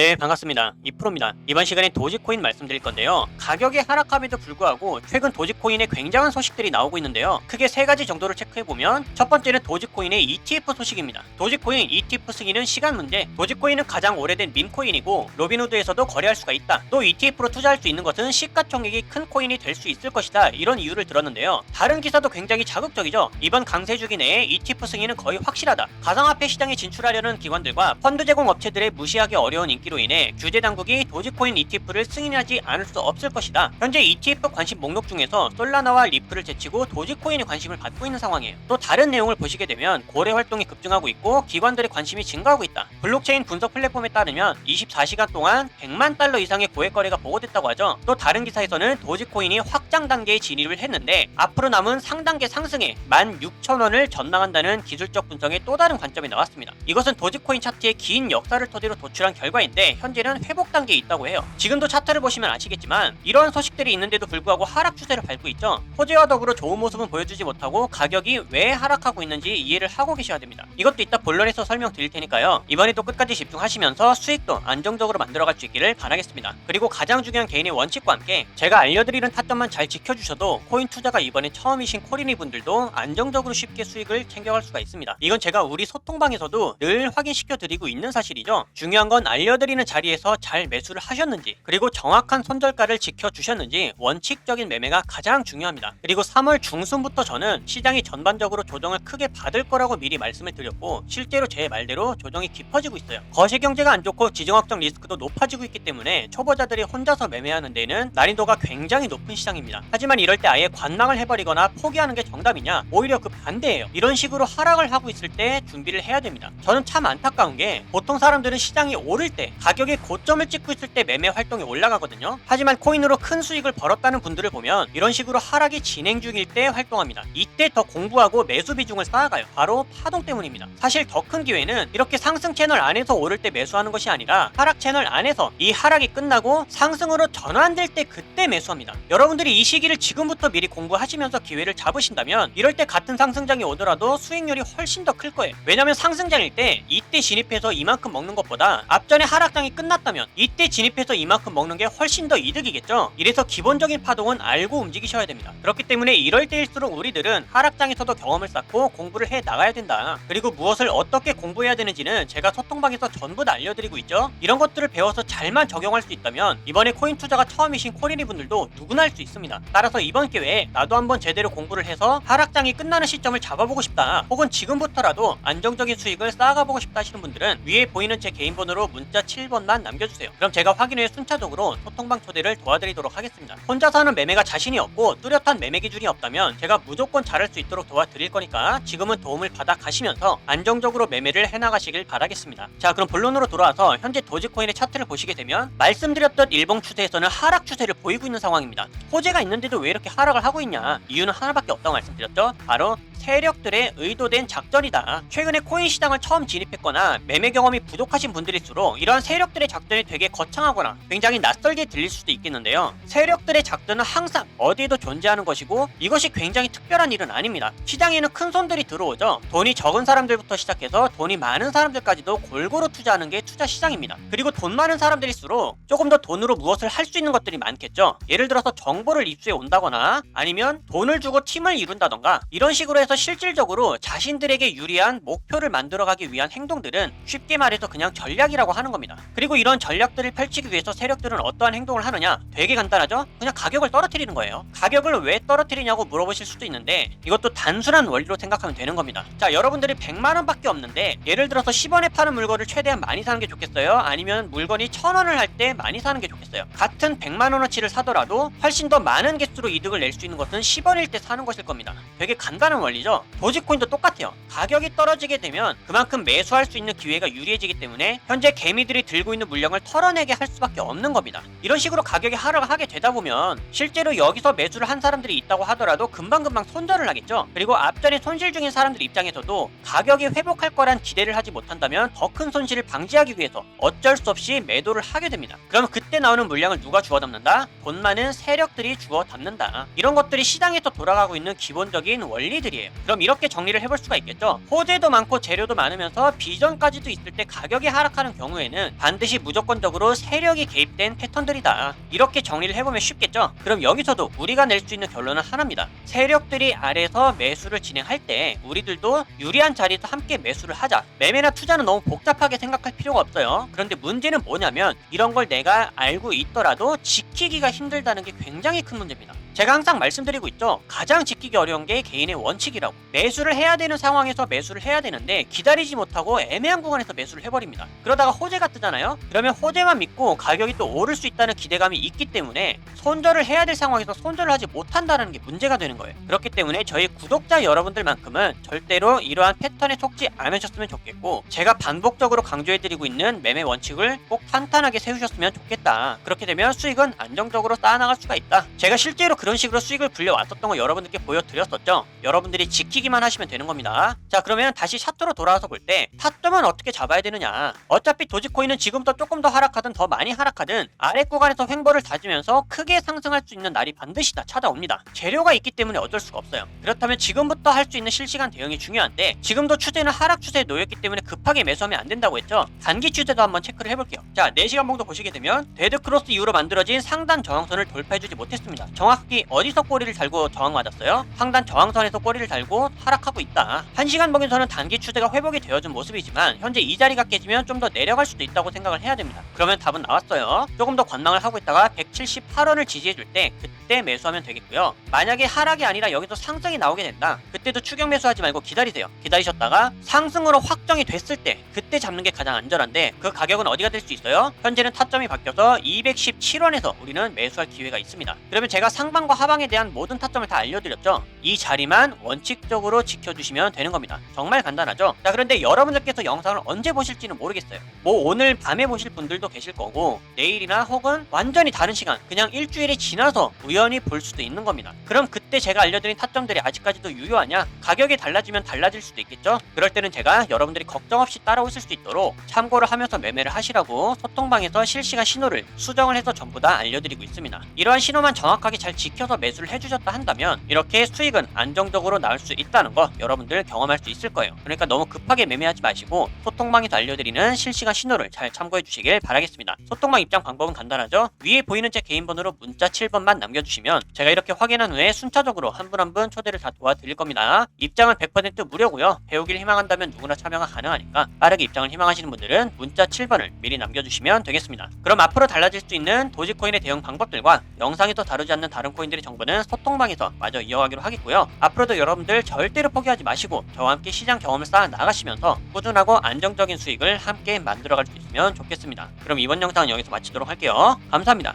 네, 반갑습니다. 이프로입니다. 이번 시간에 도지코인 말씀드릴 건데요. 가격이 하락함에도 불구하고 최근 도지코인에 굉장한 소식들이 나오고 있는데요. 크게 세 가지 정도를 체크해보면 첫 번째는 도지코인의 ETF 소식입니다. 도지코인 ETF 승인은 시간 문제. 도지코인은 가장 오래된 밈코인이고 로빈후드에서도 거래할 수가 있다. 또 ETF로 투자할 수 있는 것은 시가총액이 큰 코인이 될 수 있을 것이다. 이런 이유를 들었는데요. 다른 기사도 굉장히 자극적이죠. 이번 강세 주기 내에 ETF 승인은 거의 확실하다. 가상화폐 시장에 진출하려는 기관들과 펀드 제공 업체들의 무시하기 어려운 인기 로 인해 규제 당국이 도지코인 ETF를 승인하지 않을 수 없을 것이다. 현재 ETF 관심 목록 중에서 솔라나와 리플을 제치고 도지코인에 관심을 받고 있는 상황이에요. 또 다른 내용을 보시게 되면 거래 활동이 급증하고 있고 기관들의 관심이 증가하고 있다. 블록체인 분석 플랫폼에 따르면 24시간 동안 100만 달러 이상의 고액 거래가 보고됐다고 하죠. 또 다른 기사에서는 도지코인이 확장 단계에 진입을 했는데 앞으로 남은 상단계 상승에 16,000원을 전망한다는 기술적 분석의 또 다른 관점이 나왔습니다. 이것은 도지코인 차트의 긴 역사를 토대로 도출한 결과인데 현재는 회복 단계에 있다고 해요. 지금도 차트를 보시면 아시겠지만 이러한 소식들이 있는데도 불구하고 하락 추세를 밟고 있죠. 호재와 더불어 좋은 모습은 보여주지 못하고 가격이 왜 하락하고 있는지 이해를 하고 계셔야 됩니다. 이것도 이따 본론에서 설명드릴 테니까요. 이번에도 끝까지 집중하시면서 수익도 안정적으로 만들어갈 수 있기를 바라겠습니다. 그리고 가장 중요한 개인의 원칙과 함께 제가 알려드리는 타점만 잘 지켜주셔도 코인 투자가 이번에 처음이신 코리니 분들도 안정적으로 쉽게 수익을 챙겨갈 수가 있습니다. 이건 제가 우리 소통방에서도 늘 확인시켜 드리고 있는 사실이죠. 중요한 건 알려 드리는 자리에서 잘 매수를 하셨는지 그리고 정확한 손절가를 지켜주셨는지 원칙적인 매매가 가장 중요합니다. 그리고 3월 중순부터 저는 시장이 전반적으로 조정을 크게 받을 거라고 미리 말씀을 드렸고 실제로 제 말대로 조정이 깊어지고 있어요. 거시 경제가 안 좋고 지정학적 리스크도 높아지고 있기 때문에 초보자들이 혼자서 매매하는 데는 난이도가 굉장히 높은 시장입니다. 하지만 이럴 때 아예 관망을 해버리거나 포기하는 게 정답이냐? 오히려 그 반대예요. 이런 식으로 하락을 하고 있을 때 준비를 해야 됩니다. 저는 참 안타까운 게 보통 사람들은 시장이 오를 때 가격의 고점을 찍고 있을 때 매매 활동이 올라가거든요. 하지만 코인으로 큰 수익을 벌었다는 분들을 보면 이런 식으로 하락이 진행 중일 때 활동합니다. 이때 더 공부하고 매수 비중을 쌓아가요. 바로 파동 때문입니다. 사실 더 큰 기회는 이렇게 상승 채널 안에서 오를 때 매수하는 것이 아니라 하락 채널 안에서 이 하락이 끝나고 상승으로 전환될 때 그때 매수합니다. 여러분들이 이 시기를 지금부터 미리 공부하시면서 기회를 잡으신다면 이럴 때 같은 상승장이 오더라도 수익률이 훨씬 더 클 거예요. 왜냐면 상승장일 때 이때 진입해서 이만큼 먹는 것보다 앞전에 하락 장이 끝났다면 이때 진입해서 이만큼 먹는 게 훨씬 더 이득이겠죠. 이래서 기본적인 파동은 알고 움직이셔야 됩니다. 그렇기 때문에 이럴 때일수록 우리들은 하락장에서도 경험을 쌓고 공부를 해 나가야 된다. 그리고 무엇을 어떻게 공부해야 되는지는 제가 소통방에서 전부 다 알려드리고 있죠. 이런 것들을 배워서 잘만 적용할 수 있다면 이번에 코인 투자가 처음이신 코리니 분들도 누구나 할 수 있습니다. 따라서 이번 기회에 나도 한번 제대로 공부를 해서 하락장이 끝나는 시점을 잡아보고 싶다. 혹은 지금부터라도 안정적인 수익을 쌓아가보고 싶다 하시는 분들은 위에 보이는 제 개인 번호로 문자 7번만 남겨주세요. 그럼 제가 확인 후에 순차적으로 소통방 초대를 도와드리도록 하겠습니다. 혼자서 하는 매매가 자신이 없고 뚜렷한 매매 기준이 없다면 제가 무조건 잘할 수 있도록 도와드릴 거니까 지금은 도움을 받아 가시면서 안정적으로 매매를 해나가시길 바라겠습니다. 자 그럼 본론으로 돌아와서 현재 도지코인의 차트를 보시게 되면 말씀드렸던 일봉 추세에서는 하락 추세를 보이고 있는 상황입니다. 호재가 있는데도 왜 이렇게 하락을 하고 있냐? 이유는 하나밖에 없다고 말씀드렸죠. 바로 세력들의 의도된 작전이다. 최근에 코인 시장을 처음 진입했거나 매매 경험이 부족하신 분들일수록 이러한 세력들의 작전이 되게 거창하거나 굉장히 낯설게 들릴 수도 있겠는데요. 세력들의 작전은 항상 어디에도 존재하는 것이고 이것이 굉장히 특별한 일은 아닙니다. 시장에는 큰 손들이 들어오죠. 돈이 적은 사람들부터 시작해서 돈이 많은 사람들까지도 골고루 투자하는 게 투자 시장입니다. 그리고 돈 많은 사람들일수록 조금 더 돈으로 무엇을 할 수 있는 것들이 많겠죠. 예를 들어서 정보를 입수해 온다거나 아니면 돈을 주고 팀을 이룬다던가 이런 식으로 해서 실질적으로 자신들에게 유리한 목표를 만들어가기 위한 행동들은 쉽게 말해서 그냥 전략이라고 하는 겁니다. 그리고 이런 전략들을 펼치기 위해서 세력들은 어떠한 행동을 하느냐? 되게 간단하죠? 그냥 가격을 떨어뜨리는 거예요. 가격을 왜 떨어뜨리냐고 물어보실 수도 있는데 이것도 단순한 원리로 생각하면 되는 겁니다. 자, 여러분들이 100만 원밖에 없는데 예를 들어서 10원에 파는 물건을 최대한 많이 사는 게 좋겠어요? 아니면 물건이 1000원을 할 때 많이 사는 게 좋겠어요? 같은 100만 원어치를 사더라도 훨씬 더 많은 개수로 이득을 낼 수 있는 것은 10원일 때 사는 것일 겁니다. 되게 간단한 원리죠. 도지코인도 똑같아요. 가격이 떨어지게 되면 그만큼 매수할 수 있는 기회가 유리해지기 때문에 현재 개미들이 들고 있는 물량을 털어내게 할 수밖에 없는 겁니다. 이런 식으로 가격이 하락을 하게 되다 보면 실제로 여기서 매수를 한 사람들이 있다고 하더라도 금방금방 손절을 하겠죠. 그리고 앞전에 손실 중인 사람들 입장에서도 가격이 회복할 거란 기대를 하지 못한다면 더 큰 손실을 방지하기 위해서 어쩔 수 없이 매도를 하게 됩니다. 그럼 그때 나오는 물량을 누가 주워 담는다? 돈 많은 세력들이 주워 담는다. 이런 것들이 시장에서 돌아가고 있는 기본적인 원리들이에요. 그럼 이렇게 정리를 해볼 수가 있겠죠. 호재도 많고 재료도 많으면서 비전까지도 있을 때 가격이 하락하는 경우에는 반드시 무조건적으로 세력이 개입된 패턴들이다. 이렇게 정리를 해보면 쉽겠죠? 그럼 여기서도 우리가 낼 수 있는 결론은 하나입니다. 세력들이 아래서 매수를 진행할 때 우리들도 유리한 자리에서 함께 매수를 하자. 매매나 투자는 너무 복잡하게 생각할 필요가 없어요. 그런데 문제는 뭐냐면 이런 걸 내가 알고 있더라도 지키기가 힘들다는 게 굉장히 큰 문제입니다. 제가 항상 말씀드리고 있죠. 가장 지키기 어려운 게 개인의 원칙이라고. 매수를 해야 되는 상황에서 매수를 해야 되는데 기다리지 못하고 애매한 구간에서 매수를 해버립니다. 그러다가 호재가 뜨잖아요. 그러면 호재만 믿고 가격이 또 오를 수 있다는 기대감이 있기 때문에 손절을 해야 될 상황에서 손절을 하지 못한다는 게 문제가 되는 거예요. 그렇기 때문에 저희 구독자 여러분들만큼은 절대로 이러한 패턴에 속지 않으셨으면 좋겠고 제가 반복적으로 강조해드리고 있는 매매 원칙을 꼭 탄탄하게 세우셨으면 좋겠다. 그렇게 되면 수익은 안정적으로 쌓아나갈 수가 있다. 제가 실제로 그런 식으로 수익을 불려왔었던 거 여러분들께 보여드렸었죠. 여러분들이 지키기만 하시면 되는 겁니다. 자 그러면 다시 차트로 돌아와서 볼 때 타점은 어떻게 잡아야 되느냐. 어차피 도지코인은 지금부터 조금 더 하락하든 더 많이 하락하든 아래 구간에서 횡보를 다지면서 크게 상승할 수 있는 날이 반드시 다 찾아옵니다. 재료가 있기 때문에 어쩔 수가 없어요. 그렇다면 지금부터 할 수 있는 실시간 대응이 중요한데 지금도 추세는 하락 추세에 놓였기 때문에 급하게 매수하면 안 된다고 했죠. 단기 추세도 한번 체크를 해볼게요. 자 4시간 봉도 보시게 되면 데드크로스 이후로 만들어진 상단 저항선을 돌파해주지 못했습니다. 정확 히 어디서 꼬리를 달고 저항 맞았어요? 상단 저항선에서 꼬리를 달고 하락하고 있다. 1시간 봉에서는 단기 추세가 회복이 되어준 모습이지만 현재 이 자리가 깨지면 좀 더 내려갈 수도 있다고 생각을 해야 됩니다. 그러면 답은 나왔어요. 조금 더 관망을 하고 있다가 178원을 지지해줄 때 그때 매수하면 되겠고요. 만약에 하락이 아니라 여기서 상승이 나오게 된다. 그때도 추격 매수하지 말고 기다리세요. 기다리셨다가 상승으로 확정이 됐을 때 그때 잡는 게 가장 안전한데 그 가격은 어디가 될 수 있어요? 현재는 타점이 바뀌어서 217원에서 우리는 매수할 기회가 있습니다. 그러면 제가 상방과 하방에 대한 모든 타점을 다 알려드렸죠. 이 자리만 원칙적으로 지켜주시면 되는 겁니다. 정말 간단하죠? 자 그런데 여러분들께서 영상을 언제 보실지는 모르겠어요. 뭐 오늘 밤에 보실 분들도 계실 거고 내일이나 혹은 완전히 다른 시간 그냥 일주일이 지나서 우연 히 볼 수도 있는 겁니다. 그럼 그때 제가 알려드린 타점들이 아직까지도 유효하냐? 가격이 달라지면 달라질 수도 있겠죠? 그럴 때는 제가 여러분들이 걱정 없이 따라오실 수 있도록 참고를 하면서 매매를 하시라고 소통방에서 실시간 신호를 수정을 해서 전부 다 알려드리고 있습니다. 이러한 신호만 정확하게 잘 지켜서 매수를 해주셨다 한다면 이렇게 수익은 안정적으로 나올 수 있다는 거 여러분들 경험할 수 있을 거예요. 그러니까 너무 급하게 매매하지 마시고 소통방에서 알려드리는 실시간 신호를 잘 참고해 주시길 바라겠습니다. 소통방 입장 방법은 간단하죠. 위에 보이는 제 개인 번호로 문자 7번만 남겨주시면 제가 이렇게 확인한 후에 순차적으로 한분 한 분 초대를 다 도와드릴 겁니다. 입장은 100% 무료고요. 배우길 희망한다면 누구나 참여가 가능하니까 빠르게 입장을 희망하시는 분들은 문자 7번을 미리 남겨주시면 되겠습니다. 그럼 앞으로 달라질 수 있는 도지코인의 대응 방법들과 영상에서 다루지 않는 다른 코인들의 정보는 소통방에서 마저 이어가기로 하겠고요. 앞으로도 여러분들 절대로 포기하지 마시고 저와 함께 시장 경험을 쌓아 나가시면서 꾸준하고 안정적인 수익을 함께 만들어갈 수 있으면 좋겠습니다. 그럼 이번 영상은 여기서 마치도록 할게요. 감사합니다.